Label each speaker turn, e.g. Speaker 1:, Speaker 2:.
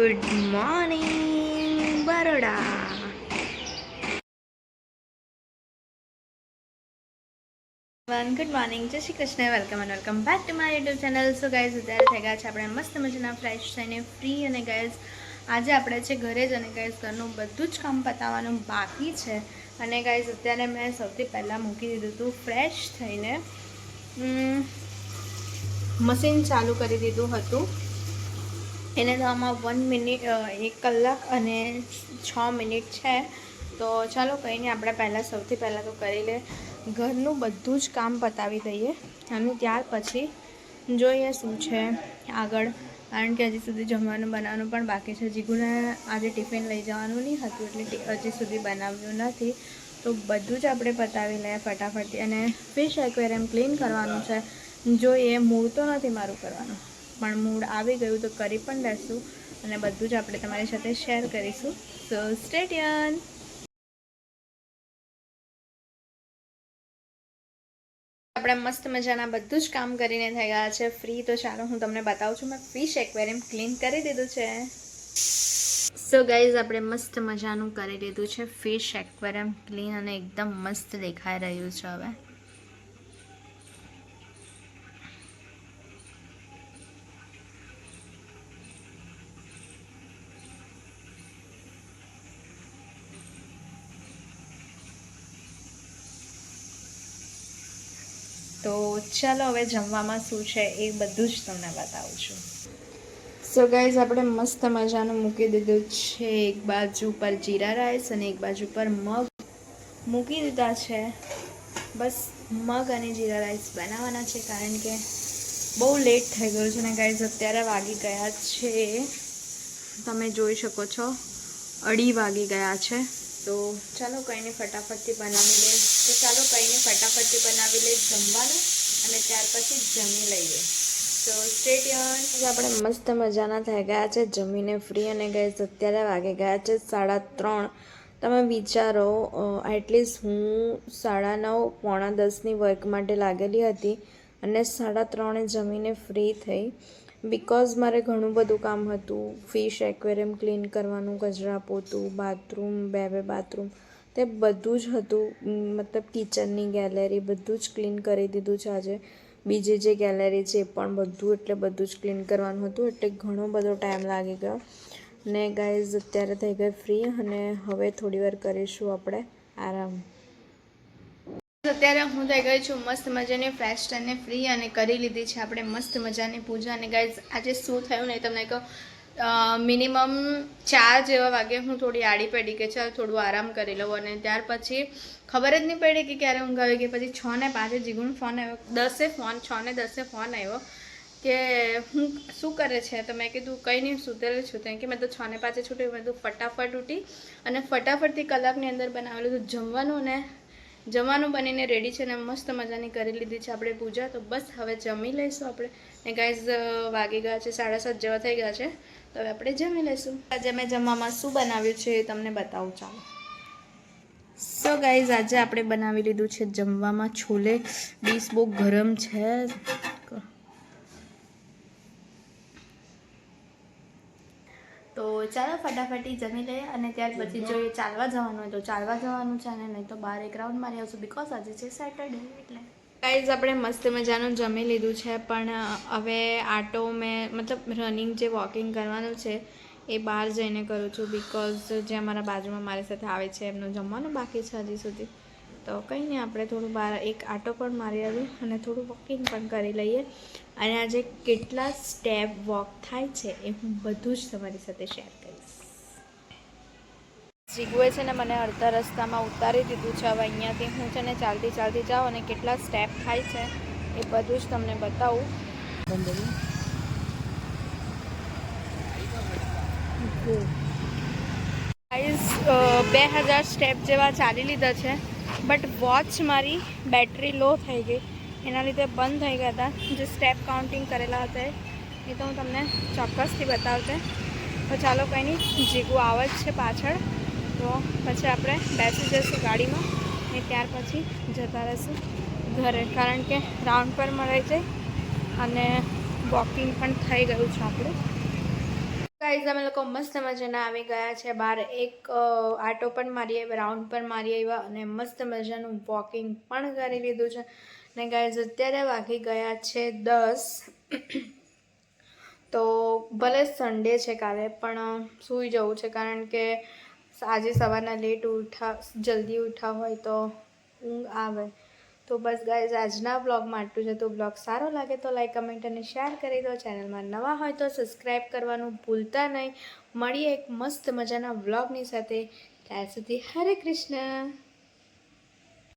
Speaker 1: Good morning Baroda good morning જય Shri Krishna welcome and welcome back to my YouTube channel so guys અત્યારે થઈ ગયા છે આપણે મસ્ત મજાના ફ્રેશ થઈને ફ્રી અને ગાઈઝ આજે આપણે છે ઘરે જ અને ગાઈઝ ઘરનું બધું જ કામ પતાવવાનું બાકી છે. અને ગાઈઝ અત્યારે મેં સૌથી પહેલાં મૂકી દીધું હતું ફ્રેશ થઈને મશીન ચાલુ કરી દીધું હતું. એને તો વન મિનિટ એક કલાક અને છ મિનિટ છે. તો ચાલો કંઈ નહીં, આપણે પહેલાં સૌથી પહેલાં તો કરી લે ઘરનું બધું જ કામ પતાવી દઈએ અને ત્યાર પછી જોઈએ શું છે આગળ. કારણ કે હજી સુધી જમવાનું બનાવવાનું પણ બાકી છે. જીગુને આજે ટિફિન લઈ જવાનું નહીં હતું, એટલે હજી સુધી બનાવ્યું નથી. તો બધું જ આપણે પતાવી લઈએ ફટાફટથી. અને ફિશ એક્વેરિયમ ક્લીન કરવાનું છે. જોઈએ, મૂળ તો નથી મારું કરવાનું. પણ મૂડ આવી ગયું તો કરી પણ લેશું અને બધું જ આપણે તમારી સાથે શેર કરીશું. સો સ્ટેડિયન આપણે મસ્ત મજાના બધું જ કામ કરીને થઈ ગયા છે. ફ્રી તો ચાલો હું તમને બતાવું છું. મેં ફિશ એક્વેરિયમ ક્લીન કરી દીધું છે. સો ગાઈઝ આપણે મસ્ત મજાનું કરી દીધું છે. ફિશ એક્વેરિયમ ક્લીન અને એકદમ મસ્ત દેખાઈ રહ્યું છે હવે. તો ચાલો હવે જમવામાં શું છે એ બધું જ તમને બતાવું છું. સો ગાઈઝ આપણે મસ્ત મજાનું મૂકી દીધું છે. એક બાજુ પર જીરા રાઈસ અને એક બાજુ પર મગ. મૂકી દીધા છે. બસ મગ અને જીરા રાઈસ બનાવવાના છે કારણ કે બહુ લેટ થઈ ગયું છે ને ગાઈઝ અત્યારે વાગી ગયા છે. તમે જોઈ શકો છો અઢી વાગી ગયા છે. તો ચાલો કંઈ નહીં ફટાફટથી બનાવી લે તો ચાલો કંઈ નહીં ફટાફટથી બનાવી લે જમવાનું અને ત્યાર પછી જમી લઈએ. તો સ્ટેડિયમ આપણે મસ્ત મજાના થઈ ગયા છે, જમીને ફ્રી અને ગઈ અત્યારે વાગે ગયા છે સાડા ત્રણ. તમે વિચારો એટલીસ્ટ હું સાડા નવ, પોણા દસની વર્ક માટે લાગેલી હતી અને સાડા ત્રણે જમીને ફ્રી થઈ. બિકોઝ મારે ઘણું બધું કામ હતું. ફિશ એક્વેરિયમ ક્લીન કરવાનું કચરા પોતું બાથરૂમ બે બે બાથરૂમ તે બધું જ હતું. મતલબ કિચનની ગેલેરી બધું જ ક્લીન કરી દીધું છે આજે. બીજી જે ગેલેરી છે એ પણ બધું એટલે બધું જ ક્લીન કરવાનું હતું. એટલે ઘણો બધો ટાઈમ લાગી ગયો. ને ગાઈઝ અત્યારે થઈ ગઈ ફ્રી અને હવે થોડી વાર કરીશું આપણે. આરામ. અત્યારે હું થઈ ગઈ છું મસ્ત મજાની ફ્રેશ અને ફ્રી અને કરી લીધી છે. આપણે મસ્ત મજાની પૂજા અને ગાઈઝ આજે શું થયું ને તમને કહું. મિનિમમ ચાર જેવા વાગે હું થોડી આડી પડી કે ચાલ થોડું આરામ કરી લઉં અને ત્યાર પછી ખબર જ નહીં પડી કે ક્યારે ઊંઘ આવી ગઈ પછી છ ને પાંચે જીગુણ ફોન આવ્યો. દસે ફોન છ ને દસે ફોન આવ્યો કે હું શું કરે છે? તો મેં કીધું કંઈ નહીં, સુતેલું છું તો કે મેં તો છ ને પાંચે છૂટ્યું, મેં તો ફટાફટ ઉઠી અને ફટાફટથી કલાકની અંદર બનાવેલું હતું જમવાનું ને જમવાનું બનીને રેડી છે ને મસ્ત મજાની કરી લીધી છે આપણે પૂજા. તો બસ હવે જમી લઈશું આપણે. ને ગાઈઝ વાગી ગયા છે, સાડા સાત જેવા થઈ ગયા છે. તો હવે આપણે જમી લઈશું. આજે મેં જમવામાં શું બનાવ્યું છે એ તમને બતાવું ચાલો. સો ગાઈઝ આજે આપણે બનાવી લીધું છે જમવામાં છોલે. ડીશ બહુ ગરમ છે તો ચાલો ફટાફટી જમી લઈએ અને ત્યાર પછી જો એ ચાલવા જવાનું હોય તો ચાલવા જવાનું છે અને નહીં તો બહાર એક રાઉન્ડ મારી આવશું બિકોઝ આજે છે સેટરડે એટલે. ગાઈઝ આપણે મસ્ત મજાનું જમી લીધું છે, પણ હવે આટો મેં, મતલબ રનિંગ જે વોકિંગ કરવાનું છે, એ બહાર જઈને કરું છું બિકોઝ જે અમારા બાજુમાં મારી સાથે આવે છે, એમનું જમવાનું બાકી છે હજી સુધી. તો કંઈ નહીં, આપણે થોડું બહાર એક આટો પણ મારી આવીએ અને થોડું વોકિંગ પણ કરી લઈએ. અને આજે કેટલા સ્ટેપ વોક થાય છે એ હું બધું જ તમારી સાથે શેર કરીશ. જીગુએ છે ને મને અડધા રસ્તામાં ઉતારી દીધું છે. હવે અહીંયાથી હું છે ને ચાલતી ચાલતી જાઉં અને કેટલા સ્ટેપ થાય છે એ બધું જ તમને બતાવું. બે હજાર સ્ટેપ જેવા ચાલી લીધા છે. બટ વોચ મારી બેટરી લો થઈ ગઈ. એના લીધે બંધ થઈ ગયા હતા. જે સ્ટેપ કાઉન્ટિંગ કરેલા હતા એ તો હું તમને ચોક્કસથી બતાવશે તો ચાલો કંઈ નહીં, જીગું આવે જ છે પાછળ. તો પછી આપણે બેસી જઈશું ગાડીમાં ને ત્યાર પછી જતા રહીશું ઘરે. કારણ કે રાઉન્ડ પર મળે છે અને વોકિંગ પણ થઈ ગયું છે આપણું. ગાઈઝ અમે લોકો મસ્ત મજાના આવી ગયા છે બહાર. એક આટો પણ મારી આવ્યા રાઉન્ડ પણ મારી આવ્યા અને મસ્ત મજાનું વોકિંગ પણ કરી લીધું છે. ને ગાઈઝ અત્યારે વાગી ગયા છે દસ. તો ભલે સન્ડે છે કાલે, પણ સૂઈ જવું છે કારણ કે આજે સવારના લેટ ઉઠા, જલ્દી ઉઠા હોય તો ઊંઘ આવે. તો બસ ગાઈઝ આજના બ્લોગમાં આટલું છે તો બ્લોગ સારો લાગે તો લાઈક કમેન્ટ અને શેર કરી દો. ચેનલમાં નવા હોય તો સબસ્ક્રાઈબ કરવાનું ભૂલતા નહીં. મળીએ એક મસ્ત મજાના બ્લોગની સાથે. ત્યાં સુધી હરે કૃષ્ણ.